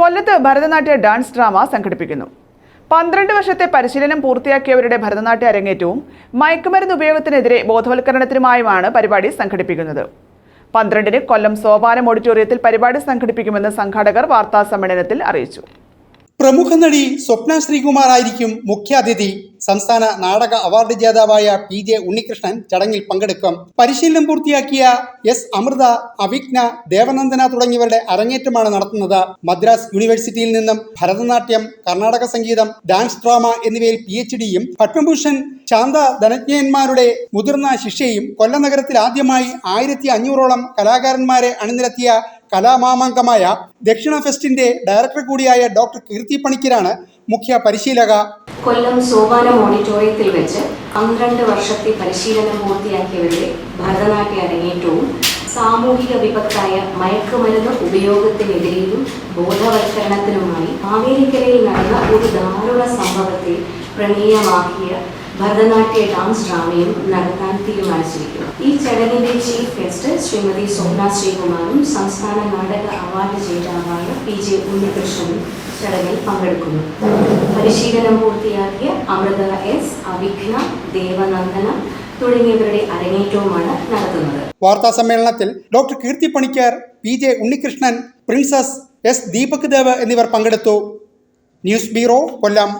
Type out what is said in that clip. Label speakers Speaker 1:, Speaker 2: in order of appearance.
Speaker 1: കൊല്ലത്ത് ഭരതനാട്യ dance drama സംഘടിപ്പിക്കുന്നു. പന്ത്രണ്ട് വർഷത്തെ പരിശീലനം പൂർത്തിയാക്കിയവരുടെ ഭരതനാട്യ അരങ്ങേറ്റവും മയക്കുമരുന്ന് ഉപയോഗത്തിനെതിരെ ബോധവൽക്കരണത്തിനുമായുമാണ് പരിപാടി സംഘടിപ്പിക്കുന്നത്. പന്ത്രണ്ടിന് കൊല്ലം സോപാനം ഓഡിറ്റോറിയത്തിൽ പരിപാടി സംഘടിപ്പിക്കുമെന്ന് സംഘാടകർ വാർത്താ സമ്മേളനത്തിൽ അറിയിച്ചു.
Speaker 2: പ്രമുഖ നടി സ്വപ്ന ശ്രീകുമാർ ആയിരിക്കും മുഖ്യാതിഥി. സംസ്ഥാന നാടക അവാർഡ് ജേതാവായ പി ജെ ഉണ്ണികൃഷ്ണൻ ചടങ്ങിൽ പങ്കെടുക്കും. പരിശീലനം പൂർത്തിയാക്കിയ എസ് അമൃത അവിഘ്ന ദേവനന്ദന തുടങ്ങിയവരുടെ അരങ്ങേറ്റമാണ് നടത്തുന്നത്. മദ്രാസ് യൂണിവേഴ്സിറ്റിയിൽ നിന്നും ഭരതനാട്യം കർണാടക സംഗീതം ഡാൻസ് ഡ്രാമ എന്നിവയിൽ പി എച്ച് ഡിയും പത്മഭൂഷൺ ശാന്ത ധനജ്ഞന്മാരുടെ മുതിർന്ന ശിഷ്യയും കൊല്ലം നഗരത്തിൽ ആദ്യമായി ആയിരത്തി അഞ്ഞൂറോളം കലാകാരന്മാരെ അണിനിരത്തിയ കലാമാമാങ്കമായ ദക്ഷിണ ഫെസ്റ്റിന്റെ ഡയറക്ടർ കൂടിയായ ഡോക്ടർ കീർത്തി പണിക്കരാണ് മുഖ്യ പരിശീലക.
Speaker 3: കൊല്ലം സോപാന ഓഡിറ്റോറിയത്തിൽ വെച്ച് പന്ത്രണ്ട് വർഷത്തെ പരിശീലനം പൂർത്തിയാക്കിയവരുടെ ഭരതനാട്യ അരങ്ങേറ്റവും സാമൂഹിക വിപത്തായ മയക്കുമരുന്ന് ഉപയോഗത്തിനെതിരെയും ബോധവൽക്കരണത്തിനുമായി അമേരിക്കയിൽ നടന്ന ഒരു ദാരുണ സംഭവത്തെ പ്രമേയമാക്കിയ ഭരതനാട്യ ഡാൻസ് ഡ്രാമയും നടത്താൻ തീരുമാനിച്ചിരിക്കുന്നു. ഈ ചടങ്ങിന്റെ ചീഫ് ഗസ്റ്റ് ശ്രീമതി സ്വപ്ന ശ്രീകുമാറും സംസ്ഥാന നാടക അവാർഡ് ജേതാവായ പി ജെ ഉണ്ണികൃഷ്ണനും ചടങ്ങിൽ പങ്കെടുക്കുന്നു. പരിശീലനം പൂർത്തിയാക്കിയ അമൃത എസ് അവിഘ്ന ദേവനന്ദന തുടങ്ങിയവരുടെ അരങ്ങേറ്റവുമാണ് നടത്തുന്നത്.
Speaker 2: വാർത്താ സമ്മേളനത്തിൽ doctor Keerthi Panicker P J Unnikrishnan Princess S Deepak Dev എന്നിവർ പങ്കെടുത്തു. News bureau Kollam.